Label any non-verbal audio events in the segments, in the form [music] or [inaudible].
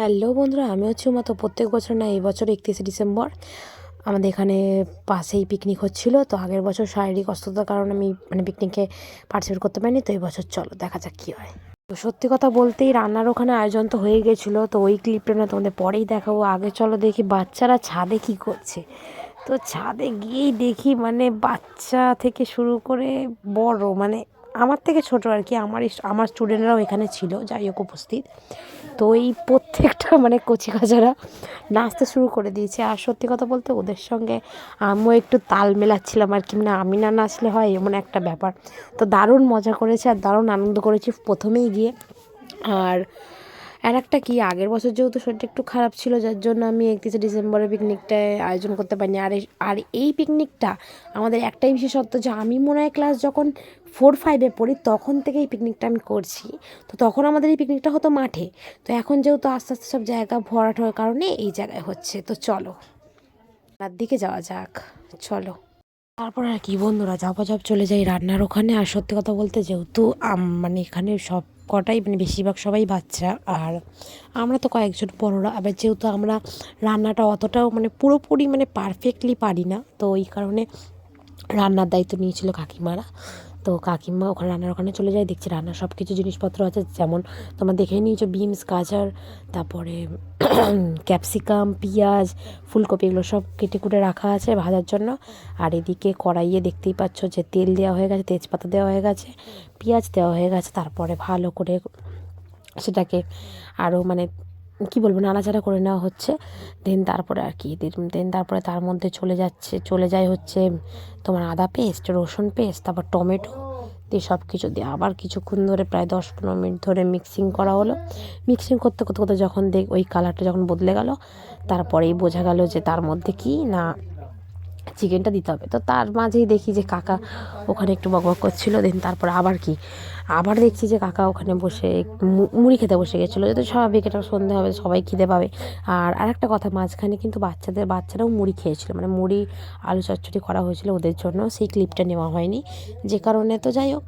Hello বন্ধুরা আমি হচ্ছে মতো প্রত্যেক বছর না, এই বছর একত্রিশে ডিসেম্বর আমাদের এখানে পাশেই পিকনিক হচ্ছিল। তো আগের বছর শারীরিক অসুস্থতার কারণে আমি মানে পিকনিকে পার্টিসিপেট করতে পারিনি। তো এই বছর চলো, দেখা যাক কী হয়। তো সত্যি কথা বলতেই রান্নার ওখানে আয়োজন তো হয়ে গেছিল। তো ওই ক্লিপটা না তোমাদের পরেই দেখাবো। আগে চলো দেখি বাচ্চারা ছাদে কী করছে। তো ছাদে গিয়েই দেখি মানে বাচ্চা থেকে শুরু করে বড় মানে আমার থেকে ছোট আর কি, আমার আমার স্টুডেন্টরাও এখানে ছিল, যাই হোক উপস্থিত। তো এই প্রত্যেকটা [laughs] মানে কচি কাচারা নাচতে শুরু করে দিয়েছে। আর সত্যি কথা বলতে ওদের সঙ্গে আমিও একটু তাল মেলাচ্ছিলাম আর কি না আমি না নাচলে হয় এমন একটা ব্যাপার। তো দারুণ মজা করেছে আর দারুণ আনন্দ করেছি প্রথমেই গিয়ে। আর আর একটা কি, আগের বছর যেহেতু শরীরটা একটু খারাপ ছিল, যার জন্য আমি একত্রিশে ডিসেম্বরে পিকনিকটায় আয়োজন করতে পারিনি। আর আর এই পিকনিকটা আমাদের একটাই বিশেষত্ব যে আমি মনে হয় ক্লাস যখন ফোর ফাইভে পড়ি, তখন থেকে এই পিকনিকটা আমি করছি। তো তখন আমাদের এই পিকনিকটা হতো মাঠে। তো এখন যেহেতু আস্তে আস্তে সব জায়গা ভরাট হওয়ার কারণে এই জায়গায় হচ্ছে। তো চলো রাত দিকে যাওয়া যাক। চলো। তারপর আর কি বন্ধুরা, যাব, যাব চলে যাই রান্নার ওখানে। আর সত্যি কথা বলতে যেহেতু মানে এখানে সব কটাই মানে বেশিরভাগ সবাই বাচ্চা। আর আমরা তো কয়েকজন বড়োরা, আবার যেহেতু আমরা রান্নাটা অতটাও মানে পুরোপুরি মানে পারফেক্টলি পারি না, তো এই কারণে রান্নার দায়িত্ব নিয়েছিল কাকিমারা। তো কাকিমা ওখানে রান্নার ওখানে চলে যায়, দেখছি রান্নার সব কিছু জিনিসপত্র আছে, যেমন তোমরা দেখে নিয়েছো বিনস, গাজর, তারপরে [clears throat] ক্যাপসিকাম, পেঁয়াজ, ফুলকপি, এগুলো সব কেটে কুটে রাখা আছে ভাজার জন্য। আর এদিকে কড়াইয়ে দেখতেই পাচ্ছ যে তেল দেওয়া হয়ে গেছে, তেজপাতা দেওয়া হয়ে গেছে, পেঁয়াজ দেওয়া হয়ে গেছে, তারপরে ভালো করে সেটাকে আরও মানে কী বলব, নাড়াচাড়া করে নেওয়া হচ্ছে। দেন তারপরে আর কি দেন তারপরে তার মধ্যে চলে যাচ্ছে, চলে যায় হচ্ছে তোমার আদা পেস্ট রসুন পেস্ট তারপর টমেটো দিয়ে সব কিছু দিয়ে আবার কিছুক্ষণ ধরে প্রায় দশ পনেরো মিনিট ধরে মিক্সিং করা হলো। মিক্সিং করতে করতে করতে যখন দেখ, ওই কালারটা যখন বদলে গেল, তারপরেই বোঝা গেল যে তার মধ্যে কি না চিকেনটা দিতে হবে। তো তার মাঝেই দেখি যে কাকা ওখানে একটু বকবক করছিল দেন তারপর আবার কি আবার দেখছি যে কাকা ওখানে বসে মুড়ি খেতে বসে গেছিল। যাতে স্বাভাবিক, এটা সন্ধে হবে, সবাই খিদে পাবে। আর আরেকটা কথা, মাঝখানে কিন্তু বাচ্চাদের, বাচ্চারাও মুড়ি খেয়েছিল। মানে মুড়ি, আলু চচ্চড়ি করা হয়েছিল ওদের জন্য, সেই ক্লিপটা নেওয়া হয়নি। যে কারণে তো যাই হোক,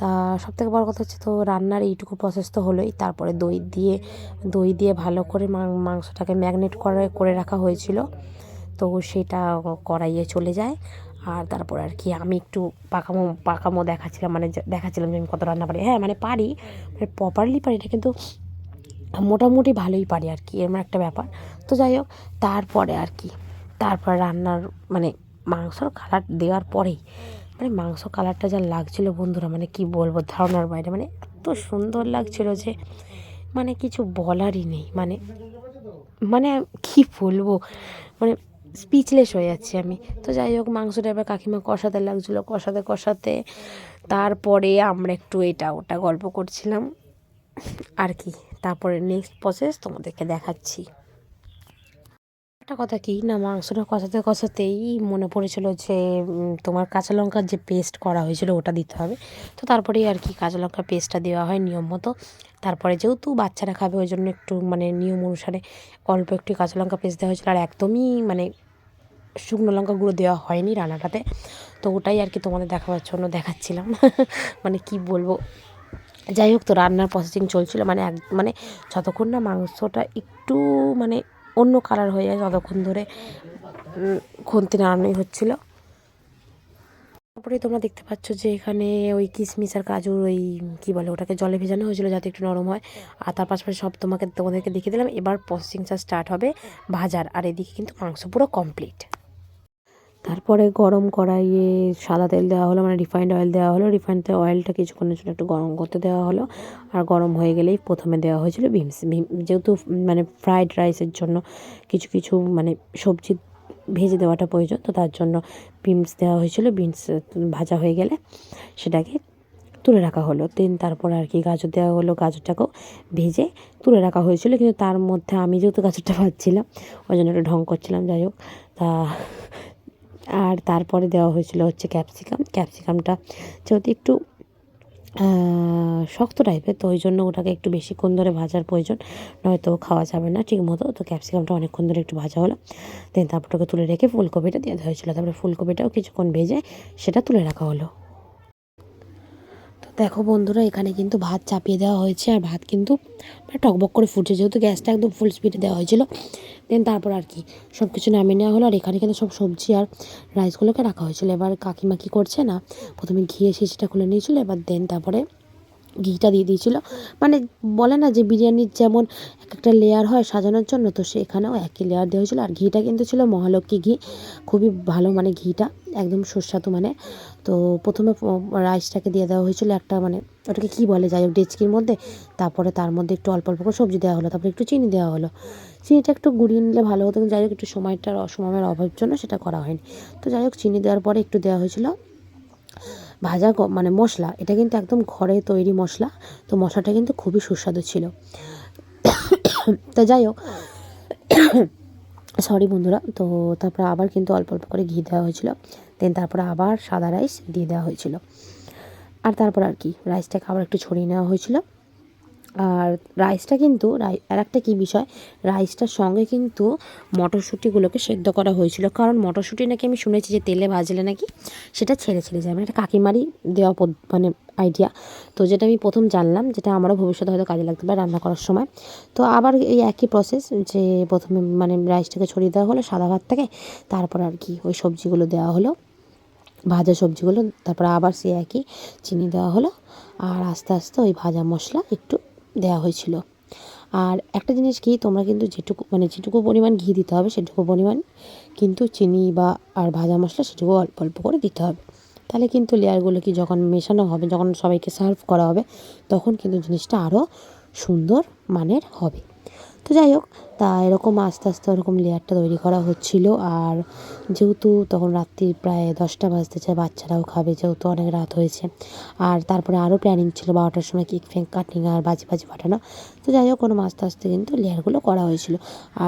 তা সব থেকে বড় কথা হচ্ছে তো, রান্নার এইটুকু প্রসেস তো হলোই। তারপরে দই দিয়ে দই দিয়ে ভালো করে মাংসটাকে ম্যাগনেট করে করে রাখা হয়েছিল। তো সেটা কড়াইয়ে চলে যায়। আর তারপর আর কি আমি একটু পাকামো পাকামো দেখাচ্ছিলাম মানে দেখাচ্ছিলাম যে আমি কত রান্না পারি। হ্যাঁ মানে পারি মানে প্রপারলি পারি না কিন্তু মোটামুটি ভালোই পারি আর কি, এরকম একটা ব্যাপার। তো যাই হোক, তারপরে আর কি, তারপর রান্নার মানে মাংসর কালার দেওয়ার পরেই মানে মাংস কালারটা যা লাগছিল বন্ধুরা মানে কি বলব ধারণার বাইরে মানে এত সুন্দর লাগছিল যে মানে কিছু বলারই নেই মানে মানে কি বলব মানে স্পিচলেস হয়ে যাচ্ছি আমি। তো যাই হোক, মাংসটা এবার কাকিমা কষাতে লাগছিল। কষাতে কষাতে তারপরে আমরা একটু এটা ওটা গল্প করছিলাম। আর কি, তারপরে নেক্সট প্রসেস তোমাদেরকে দেখাচ্ছি। একটা কথা কি না, মাংসটা কষাতে কষাতেই মনে পড়েছিল যে তোমার কাঁচা লঙ্কার যে পেস্ট করা হয়েছিল ওটা দিতে হবে। তো তারপরেই আর কি কাঁচা লঙ্কার পেস্টটা দেওয়া হয় নিয়ম মতো। তারপরে যেহেতু বাচ্চারা খাবে, ওই জন্য একটু মানে নিয়ম অনুসারে অল্প একটু কাঁচা লঙ্কা পেস্ট দেওয়া হয়েছিল। আর একদমই মানে শুকনো লঙ্কা গুঁড়ো দেওয়া হয়নি রান্নাটাতে। তো ওটাই আর কি তোমাদের দেখাবার জন্য দেখাচ্ছিলাম। [laughs] মানে কি বলব? যাই হোক তো রান্নার প্রসেসিং চলছিল। মানে এক মানে যতক্ষণ না মাংসটা একটু মানে অন্য কালার হয়ে যায়, ততক্ষণ ধরে খুন্তি নাড়ানোই হচ্ছিল। তারপরে তোমরা দেখতে পাচ্ছ যে এখানে ওই কিশমিশ আর কাজুর ওই, কী বলে ওটাকে, জলে ভেজানো হয়েছিল যাতে একটু নরম হয়। আর তার পাশাপাশি সব তোমাকে, তোমাদেরকে দেখিয়ে দিলাম। এবার প্রসেসিংটা স্টার্ট হবে ভাজার। আর এদিকে কিন্তু মাংস পুরো কমপ্লিট তারপরে গরম কড়াইয়ে সাদা তেল দেওয়া হলো মানে রিফাইন্ড অয়েল দেওয়া হলো। রিফাইন্ড অয়েলটা কিছুক্ষণের জন্য একটু গরম করতে দেওয়া হলো। আর গরম হয়ে গেলেই প্রথমে দেওয়া হয়েছিল বিমস বিম যেহেতু মানে ফ্রাইড রাইসের জন্য কিছু কিছু মানে সবজি ভেজে দেওয়াটা প্রয়োজন, তো তার জন্য বিনস দেওয়া হয়েছিল। বিনস ভাজা হয়ে গেলে সেটাকে তুলে রাখা হলো। দেন তারপর আর কি গাজর দেওয়া হলো, গাজরটাকেও ভেজে তুলে রাখা হয়েছিল। কিন্তু তার মধ্যে আমি যেহেতু গাজরটা ভাজছিলাম, ওই জন্য একটু ঢং করছিলাম। যাই হোক, তা আর তারপরে দেওয়া হয়েছিল হচ্ছে ক্যাপসিকাম। ক্যাপসিকামটা যেহেতু একটু শক্ত টাইপের, তো ওই জন্য ওটাকে একটু বেশিক্ষণ ধরে ভাজার প্রয়োজন, নয়তো খাওয়া যাবে না ঠিক মতো তো ক্যাপসিকামটা অনেকক্ষণ ধরে একটু ভাজা হলো। দেন তারপর ওটাকে তুলে রেখে ফুলকপিটা দেওয়া হয়েছিল। তারপরে ফুলকপিটাও কিছুক্ষণ ভেজে সেটা তুলে রাখা হলো। দেখো বন্ধুরা, এখানে কিন্তু ভাত চাপিয়ে দেওয়া হয়েছে আর ভাত কিন্তু মানে টকবক করে ফুটছে। যেহেতু গ্যাসটা একদম ফুল স্পিডে দেওয়া হয়েছিল দেন তারপর আর কি সব কিছু নামিয়ে নেওয়া হলো। আর এখানে কিন্তু সব সবজি আর রাইসগুলোকে রাখা হয়েছিল। এবার কাকিমাকি করছে না, প্রথমে ঘিয়ে শিশিটা খুলে নিয়েছিল, এবার দেন তারপরে ঘিটা দিয়ে দিয়েছিল। মানে বলে না যে বিরিয়ানির যেমন এক একটা লেয়ার হয় সাজানোর জন্য, তো সেখানেও একই লেয়ার দেওয়া হয়েছিলো। আর ঘিটা কিন্তু ছিল মহালক্ষ্মী ঘি, খুবই ভালো মানে ঘিটা, একদম সুস্বাদু মানে। তো প্রথমে রাইসটাকে দিয়ে দেওয়া হয়েছিল একটা মানে ওটাকে কী বলে যাই হোক, ডেচকির মধ্যে। তারপরে তার মধ্যে একটু অল্প অল্প করে সবজি দেওয়া হলো, তারপরে একটু চিনি দেওয়া হলো। চিনিটা একটু গুঁড়িয়ে নিলে ভালো হতো, কিন্তু যাই হোক একটু সময়টার অসময়ের অভাবের জন্য সেটা করা হয়নি। তো যাই হোক, চিনি দেওয়ার পরে একটু দেওয়া হয়েছিল ভাজা মানে মশলা, এটা কিন্তু একদম ঘরে তৈরি মশলা, তো মশলাটা কিন্তু খুবই সুস্বাদু ছিল। [coughs] তা যাই হোক [coughs] সরি বন্ধুরা, তো তারপর আবার কিন্তু অল্প অল্প করে ঘি দেওয়া হয়েছিল। দেন তারপরে আবার সাদা রাইস দিয়ে দেওয়া হয়েছিল। আর তারপর আর কি রাইসটাকে আবার একটু ছড়িয়ে নেওয়া হয়েছিল। আর রাইসটা কিন্তু আর একটা কী বিষয়, রাইসটার সঙ্গে কিন্তু মটরশুঁটিগুলোকে সেদ্ধ করা হয়েছিল। কারণ মটরশুঁটি নাকি আমি শুনেছি যে তেলে ভাজলে নাকি সেটা ছেড়ে ছেড়ে যায় মানে এটা কাকিমারই দেওয়া মানে আইডিয়া তো যেটা আমি প্রথম জানলাম, যেটা আমারও ভবিষ্যতে হয়তো কাজে লাগতে পারে রান্না করার সময়। তো আবার এই একই প্রসেস যে প্রথমে মানে রাইসটাকে ছড়িয়ে দেওয়া হলো সাদা ভাতটাকে তারপর আর কি ওই সবজিগুলো দেওয়া হলো, ভাজা সবজিগুলো, তারপর আবার সে একই চিনি দেওয়া হলো। আর আস্তে আস্তে ওই ভাজা মশলা একটু দেওয়া হয়েছিল। আর একটা জিনিস কি, তোমরা কিন্তু যেটুকু মানে যেটুকু পরিমাণ ঘি দিতে হবে সেটুকু পরিমাণ কিন্তু চিনি বা, আর ভাজা মশলা সেটুকু অল্প অল্প করে দিতে হবে। তাহলে কিন্তু লেয়ারগুলো কি যখন মেশানো হবে, যখন সবাইকে সার্ভ করা হবে, তখন কিন্তু জিনিসটা আরও সুন্দর মানের হবে। তো যাই হোক তা এরকম আস্তে আস্তে ওরকম লেয়ারটা তৈরি করা হচ্ছিল। আর যেহেতু তখন রাত্রি প্রায় দশটা বাজতে চায়, বাচ্চারাও খাবে যেহেতু অনেক রাত হয়েছে। আর তারপরে আরও প্ল্যানিং ছিল বারোটার সময় কেক ফেক কাটিং আর বাজি বাজি ফাটানো। তো যাই হোক কোনো আস্তে আস্তে কিন্তু লেয়ারগুলো করা হয়েছিল।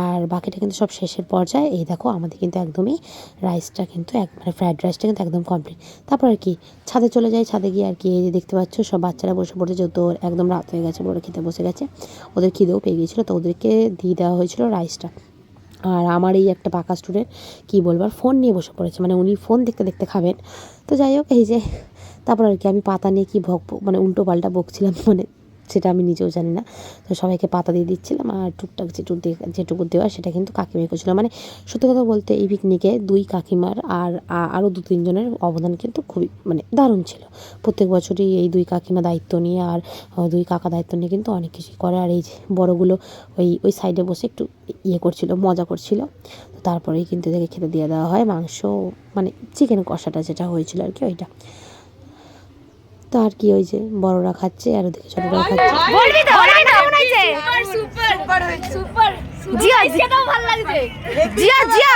আর বাকিটা কিন্তু সব শেষের পর্যায়ে, এই দেখো আমাদের কিন্তু একদমই রাইসটা কিন্তু এক মানে ফ্রায়েড রাইসটা কিন্তু একদম কমপ্লিট তারপর আর কি, ছাদে চলে যাই। ছাদে গিয়ে আর কি এই যে দেখতে পাচ্ছ, সব বাচ্চারা বসে পড়েছে। যেহেতু ওর একদম রাত হয়ে গেছে বড় খেতে বসে গেছে। ওদের খিদেও পেয়ে গিয়েছিল। তো ওদেরকে দিয়ে দেওয়া হয়েছিল রাইসটা। আর আমার এই একটা পাকা স্টুডেন্ট, কী বলবার ফোন নিয়ে বসে পড়েছে। মানে উনি ফোন দেখতে দেখতে খাবেন। তো যাই হোক, এই যে, তারপর আর কি আমি পাতা নিয়ে কি ভক মানে উল্টো পাল্টা বকছিলাম। মানে সেটা আমি নিজেও জানি না। তো সবাইকে পাতা দিয়ে দিচ্ছিলাম আর টুকটাক যেটুকু যেটুকু দেওয়া সেটা কিন্তু কাকিমাই করছিল। মানে সত্যি কথা বলতে এই পিকনিকে দুই কাকিমার আর আরও দু তিনজনের অবদান কিন্তু খুবই মানে দারুণ ছিল। প্রত্যেক বছরই এই দুই কাকিমা দায়িত্ব নিয়ে আর দুই কাকা দায়িত্ব নিয়ে কিন্তু অনেক কিছুই করে। আর এই যে বড়োগুলো ওই ওই সাইডে বসে একটু ইয়ে করছিল, মজা করছিল। তো তারপরেই কিন্তু এদেরকে খেতে দিয়ে দেওয়া হয়। মাংস মানে চিকেন কষাটা যেটা হয়েছিল আর কি ওইটা। তো আর কি ওই যে বড়রা খাচ্ছে আর ওদিকে ছোটরা খাচ্ছে। বলবি তো বলবি তো কেমন হয়েছে সুপার সুপার। জিয়া জিয়া। ভালো লাগছে। জিয়া জিয়া।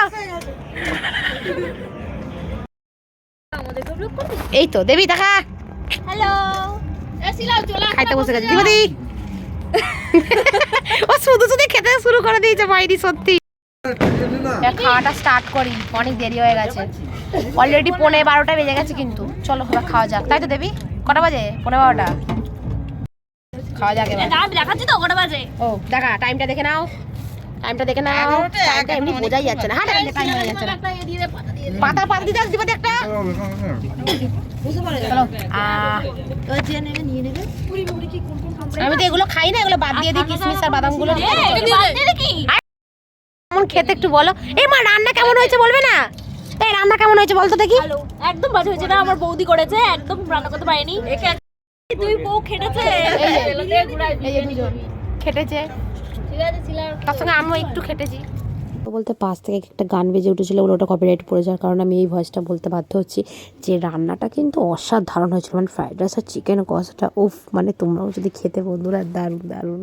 এই তো দেবী দেখা। হ্যালো। খাইতে বসে গেছে। দিবদি। ও শুধু শুধু খেতে শুরু করে দিয়েছে বাইরি সত্যি। খাওয়াটা স্টার্ট করি। অনেক দেরি হয়ে গেছে। অলরেডি পনেরো বারোটা বেজে গেছে কিন্তু। চলো খাওয়া যাক। তাই তো দেবী? কটা বাজে? পনেরো বারোটা। খাওয়া যাক এবার। দেখাচ্ছি তো কটা বাজে? ও দেখা টাইমটা দেখে নাও। টাইমটা দেখে নাও। টাইমটা এমনি বোঝাই যাচ্ছে না। হ্যাঁ টাইম হয়ে যাচ্ছে না। পাতা পাতা দিতে দিবে একটা। আমি তো এগুলো খাই না এগুলো বাদ দিয়ে দিই কিশমিশ আর বাদামগুলো কেমন খেতে একটু বলো। এই মা রান্না কেমন হয়েছে বলবে না? এই রান্না কেমন হয়েছে বলতো দেখি? একদম বাজে হয়েছে না? আমার বৌদি করেছে একদম রান্না করতে পারিনি। তুই বউ খেটেছে? খেটেছে। ঠিক আছে ছিলাম। তার সঙ্গে আমিও একটু খেটেছি। বলতে পাশ থেকে একটা গান বেজে উঠেছিল বলে ওটা কপিরাইট পড়ে যাওয়ার কারণে আমি এই ভয়েসটা বলতে বাধ্য হচ্ছি যে রান্নাটা কিন্তু অসাধারণ হয়েছিল। মানে ফ্রাইড রাইস আর চিকেন কষাটা উফ মানে তোমরাও যদি খেতে বন্ধুরা দারুণ দারুণ।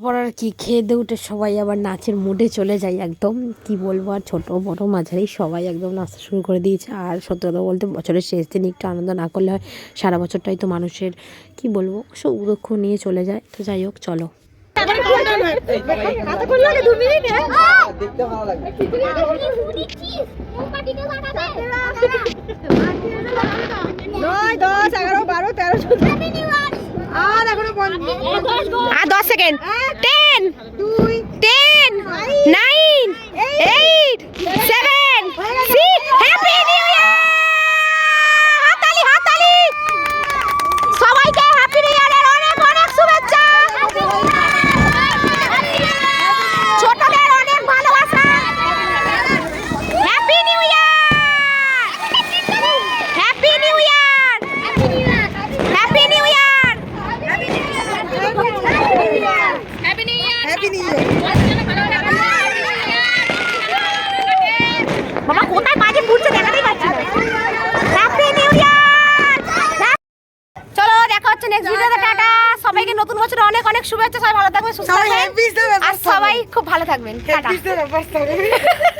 তারপর আর কি খেয়ে দিয়ে উঠে সবাই আবার নাচের মুডে চলে যায় একদম কি বলব আর ছোটো বড়ো মাঝারি সবাই একদম নাচতে শুরু করে দিয়েছে আর সত্যি কথা বলতে বছরের শেষ দিন একটু আনন্দ না করলে হয় সারা বছরটাই তো মানুষের কি বলব সব দুঃখ নিয়ে চলে যায় তো যাই হোক চলো নয় দশ এগারো বারো তেরো আর এখনও সেকেন্ড টেন টেন নাইন বাবা চলো দেখা হচ্ছে নেক্সট টাটা। সবাইকে নতুন বছরে অনেক অনেক শুভেচ্ছা সবাই ভালো থাকবেন সুস্থ আর সবাই খুব ভালো থাকবেন। [laughs]